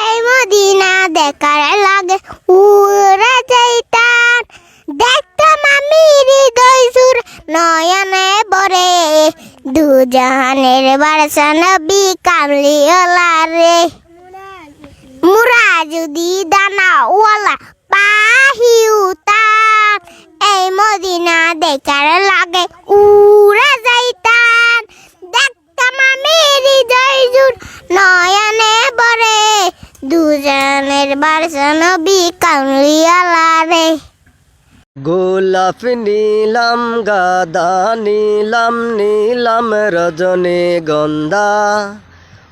এই মদিনা দেখার লাগে উড়ে যাইতান দেখতাম আমি হৃদয় সুর নয়নে বরে দুজাহানের বারসা নবী কামলি রে মুরা যদি দানাওয়ালা দুজনের বারসা নবী কামলিয়ালা রে। গোলাপ নীলাম, গাদা নীলাম নীলাম রজনী গন্ধা।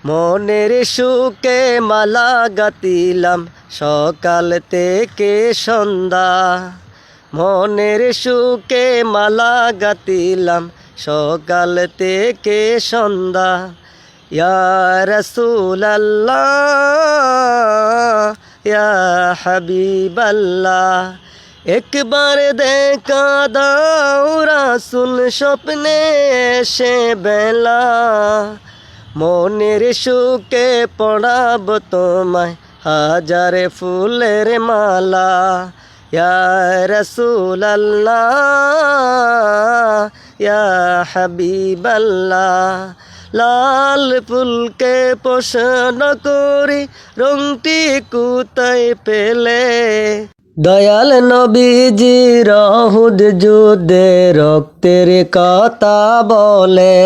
মনের সুকে মালা গাতিলাম সকাল থেকে সন্ধ্যা। মনের সুকে মালা গাতিলাম সকাল থেকে সন্ধ্যা। রসুলাল্লাহ, ইয়া হাবিবাল্লাহ, একবার দেখা দাও রাসুল স্বপ্নে এসে বেলা। মনের সুকে পড়াব তোমায় হাজারে ফুলের মালা। রসুল আল্লাহ ইয়া হাবিবাল্লাহ লাল ফুলকে পোষণ করি, রংটি কুতাই পেলে। দয়াল নবীজি রহুদ যুদ্ধে রক্তের কথা বলে।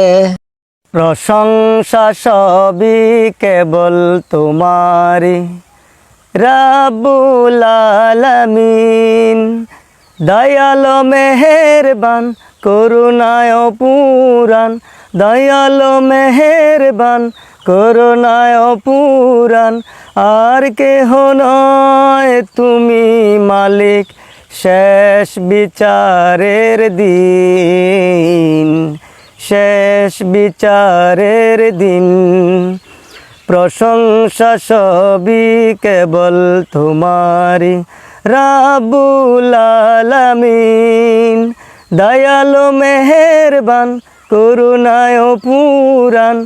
প্রশংসা সবই কেবল তোমারি রাবুল আলামিন, দয়াল মেহেরবান, করুণায় পুরাণ দয়াল মেহেরবান, করুণায় পুরাণ আর কেহ নয় তুমি মালিক, শেষ বিচারের দিন। শেষ বিচারের দিন। প্রশংসা সবই কেবল তোমারি রাবুল আলামিন, দয়ালো মেহেরবান করুণায় পুরাণ,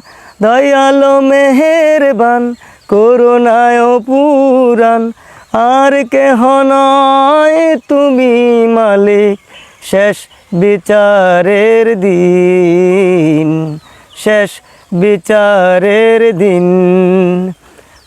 দয়ালো মেহেরবান, করুণায় পুরাণ, আর কেহ নয় তুমি মালিক, শেষ বিচারের দিন, শেষ বিচারের দিন।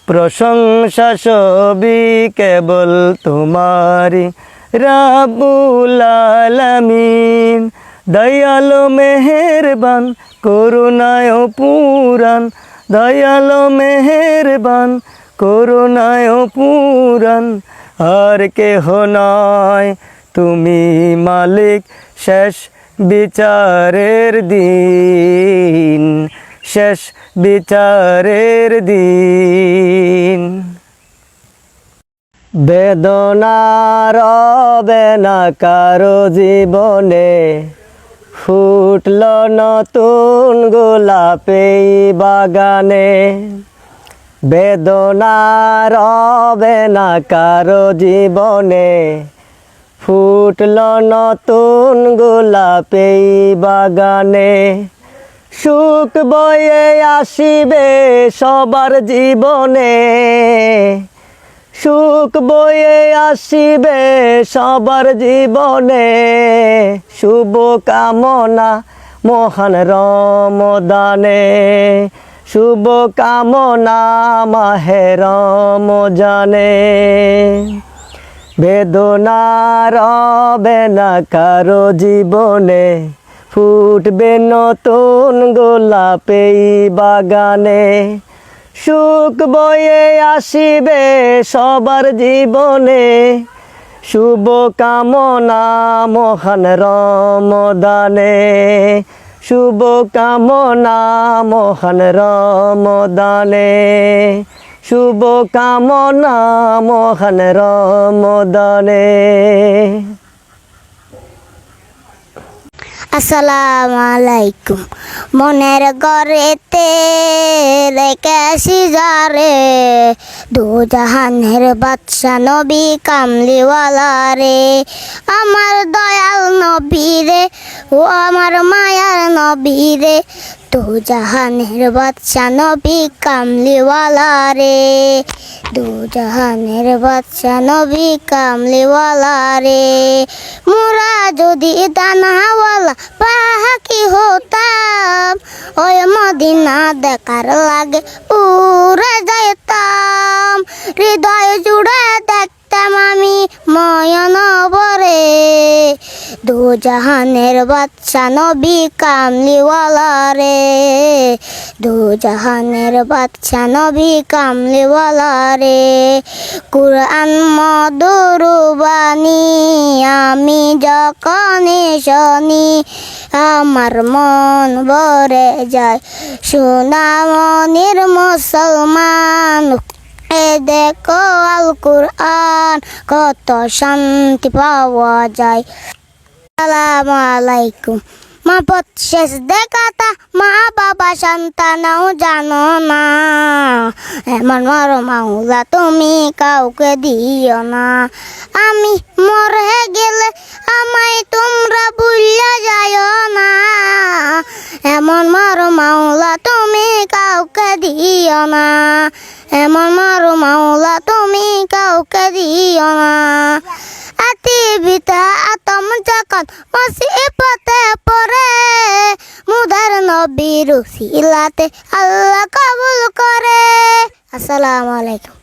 প্রশংসা সবই কেবল তোমারি রাবুল আলামিন। দয়ালো মেহেরবান, করুণায় পুরাণ। দয়ালো মেহেরবান, করুণায় পুরাণ। আর কেহ নয়, তুমি মালিক, শেষ বিচারের দিন। শেষ বিচারের দিন। বেদনার রবে না কারও জীবনে ফুটল নতুন গোলাপে বাগানে। বেদনার রবে না কারও জীবনে। ফুটল নতুন গোলাপে বাগানে। সুখ বয়ে আসিবে সবার জীবনে। সুখ বয়ে আসিবে সবার জীবনে। শুভ কামনা মহান রমদানে। শুভ কামনা মাহে রমজানে। বেদনার রবে না কারও জীবনে। ফুটবে নতুন গোলাপে বাগানে। সুখ বয়ে আসিবে সবার জীবনে। শুভ কামনা মহান রমদানে। শুভ কামনা মহান রমদানে। শুভ কামনা মহান রমদানে। আসসালামু আলাইকুম। মনের ঘরেতে রেখেছি যারে। দু জাহানের বাদশা নবী কামলিওয়ালা রে আমার দয়াল নবী রে ও আমার মায়ার নবী রে দু জাহানের বাদশা নবী কামলিওয়ালা রে। দু জাহানের বাদশা নবী কামলিওয়ালা রে। মোরা যদি দানাওয়ালা পাহাকি হতাম, ওই মদিনা দেখার লাগে উড়ে যাইতাম। হৃদয় জুড়ে দু জাহানের বাচ্চা নবী কামলিওয়ালা রে দু জাহানের বাচ্চা নবী কামলিওয়ালা রে কুরআন মধুরবাণী আমি যখন শুনি, আমার মন ভরে যায়। সোনামনির মুসলমান, এ দেখো আল কুরআন কত শান্তি পাওয়া যায়। সালাম আলাইকুম মা পথ শেষ দেখাতা মা বাবা সন্তানও জানো না এমন মর মাউলা তুমি কাউকে দিও না আমি মরে গেলে আমায় তোমরা যখন মুসিবতে পড়ে। মুদার নবীর সিলাতে আল্লাহ কবুল করে। আসসালামু আলাইকুম।